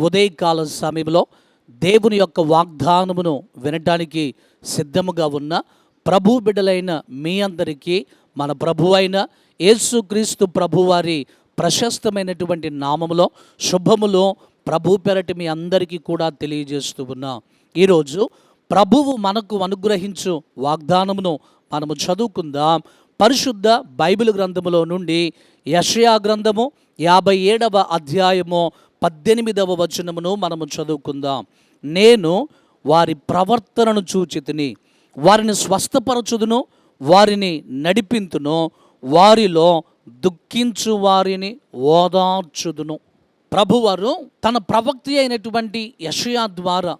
ఉదయకాల సమయంలో దేవుని యొక్క వాగ్దానమును వినటానికి సిద్ధముగా ఉన్న ప్రభు బిడ్డలైన మీ అందరికీ మన ప్రభు అయిన యేసుక్రీస్తు ప్రభువారి ప్రశస్తమైనటువంటి నామములో శుభములో ప్రభు పెరటి మీ అందరికీ కూడా తెలియజేస్తూ ఉన్నా. ఈరోజు ప్రభువు మనకు అనుగ్రహించు వాగ్దానమును మనము చదువుకుందాం. పరిశుద్ధ బైబిల్ గ్రంథములో నుండి యషయా గ్రంథము యాభై ఏడవ అధ్యాయము పద్దెనిమిదవ వచనమును మనము చదువుకుందాం. నేను వారి ప్రవర్తనను చూచితిని వారిని స్వస్థపరచుదును వారిని నడిపింతును వారిలో దుఃఖించు వారిని ఓదార్చుదును. ప్రభువారు తన ప్రవక్తి అయినటువంటి యషయా ద్వారా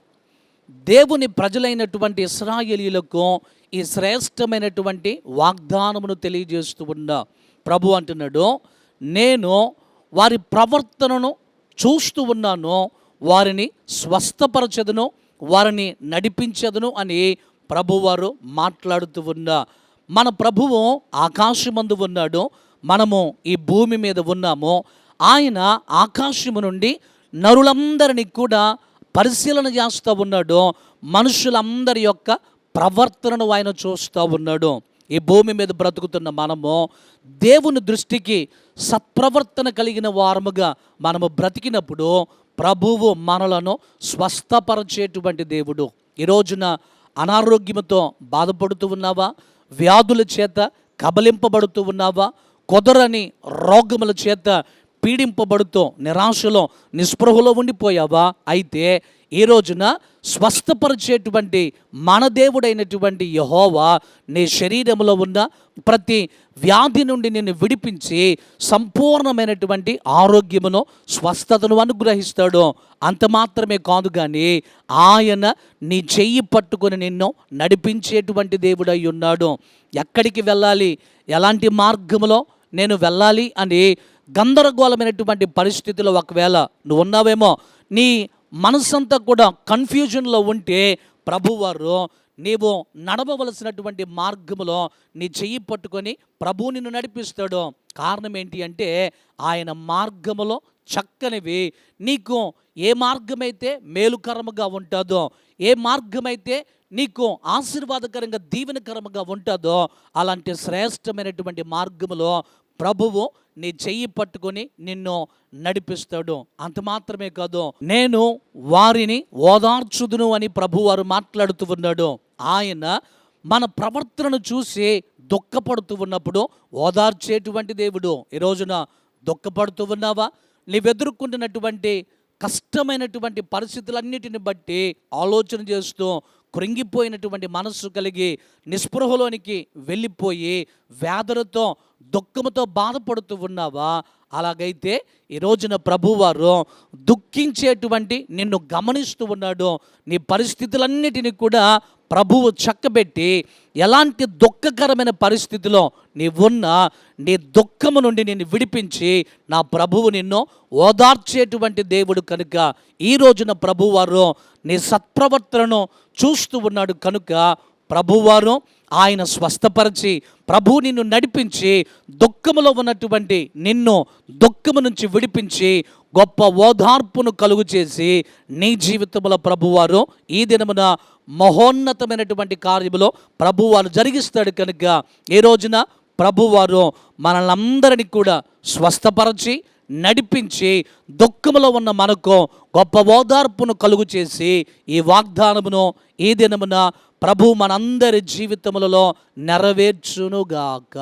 దేవుని ప్రజలైనటువంటి ఇస్రాయేలీలకు ఈ శ్రేష్టమైనటువంటి వాగ్దానమును తెలియజేస్తూ ఉన్న ప్రభు అంటున్నాడు నేను వారి ప్రవర్తనను చూస్తూ ఉన్నాను వారిని స్వస్థపరచదును వారిని నడిపించదును అని ప్రభువారు మాట్లాడుతూ ఉన్నా మన ప్రభువు ఆకాశమందు ఉన్నాడు మనము ఈ భూమి మీద ఉన్నాము. ఆయన ఆకాశము నుండి నరులందరినీ కూడా పరిశీలన చేస్తూ ఉన్నాడు మనుషులందరి యొక్క ప్రవర్తనను ఆయన చూస్తూ ఉన్నాడు. ఈ భూమి మీద బ్రతుకుతున్న మనము దేవుని దృష్టికి సత్ప్రవర్తన కలిగిన వారముగా మనము బ్రతికినప్పుడు ప్రభువు మనలను స్వస్థపరచేటువంటి దేవుడు. ఈ రోజున అనారోగ్యంతో బాధపడుతూ ఉన్నావా? వ్యాధుల చేత కబలింపబడుతూ ఉన్నావా? కుదరని రోగముల చేత పీడింపబడుతూ నిరాశలో నిస్పృహలో ఉండిపోయావా? అయితే ఈ రోజున స్వస్థపరిచేటువంటి మన దేవుడైనటువంటి యహోవా నీ శరీరంలో ఉన్న ప్రతి వ్యాధి నుండి నిన్ను విడిపించి సంపూర్ణమైనటువంటి ఆరోగ్యమును స్వస్థతను అనుగ్రహిస్తాడు. అంత మాత్రమే కాదు కానీ ఆయన నీ చెయ్యి పట్టుకొని నిన్ను నడిపించేటువంటి దేవుడై ఉన్నాడు. ఎక్కడికి వెళ్ళాలి? ఎలాంటి మార్గములో నేను వెళ్ళాలి అని గందరగోళమైనటువంటి పరిస్థితిలో ఒకవేళ నువ్వు ఉన్నావేమో నీ మనసంతా కూడా కన్ఫ్యూజన్లో ఉంటే ప్రభువారు నీవు నడవవలసినటువంటి మార్గములో నీ చెయ్యి పట్టుకొని ప్రభువు నిన్ను నడిపిస్తాడు. కారణం ఏంటి అంటే ఆయన మార్గములో చక్కనివి. నీకు ఏ మార్గమైతే మేలుకరముగా ఉంటుందో ఏ మార్గమైతే నీకు ఆశీర్వాదకరంగా దీవెనకరముగా ఉంటుందో అలాంటి శ్రేష్టమైనటువంటి మార్గములో ప్రభువు నీ చెయ్యి పట్టుకొని నిన్ను నడిపిస్తాడు. అంత మాత్రమే కాదు నేను వారిని ఓదార్చుదును అని ప్రభువారు మాట్లాడుతూ ఉన్నాడు. ఆయన మన ప్రవర్తనను చూసి దుఃఖపడుతూ ఉన్నప్పుడు ఓదార్చేటువంటి దేవుడు. ఈ రోజున దుఃఖపడుతూ ఉన్నావా? నీవెదుర్కొంటున్నటువంటి కష్టమైనటువంటి పరిస్థితులన్నిటిని బట్టి ఆలోచన చేస్తూ కృంగిపోయినటువంటి మనస్సు కలిగి నిస్పృహలోనికి వెళ్ళిపోయి వ్యాధులతో దుఃఖముతో బాధపడుతూ ఉన్నావా? అలాగైతే ఈ రోజున ప్రభువారు దుఃఖించేటువంటి నిన్ను గమనిస్తూ ఉన్నాడు. నీ పరిస్థితులన్నిటిని కూడా ప్రభువు చక్కబెట్టి ఎలాంటి దుఃఖకరమైన పరిస్థితిలో నీవున్నా నీ దుఃఖము నుండి నిన్ను విడిపించి నా ప్రభువు నిన్ను ఓదార్చేటువంటి దేవుడు కనుక ఈ రోజున ప్రభువారు నీ సత్ప్రవర్తనను చూస్తూ ఉన్నాడు కనుక ప్రభువారు ఆయన స్వస్థపరిచి ప్రభు నిన్ను నడిపించి దుఃఖములో ఉన్నటువంటి నిన్ను దుఃఖము నుంచి విడిపించి గొప్ప ఓదార్పును కలుగు చేసి నీ జీవితంలో ప్రభువారు ఈ దినమున మహోన్నతమైనటువంటి కార్యములో ప్రభువారు జరిగిస్తాడు కనుక ఈ రోజున ప్రభువారు మనలందరినీ కూడా స్వస్థపరచి నడిపించి దుఃఖములో ఉన్న మనకు గొప్ప ఓదార్పును కలుగు చేసి ఈ వాగ్దానమును ఈ దినమున ప్రభు మనందరి జీవితములలో నెరవేర్చునుగాక.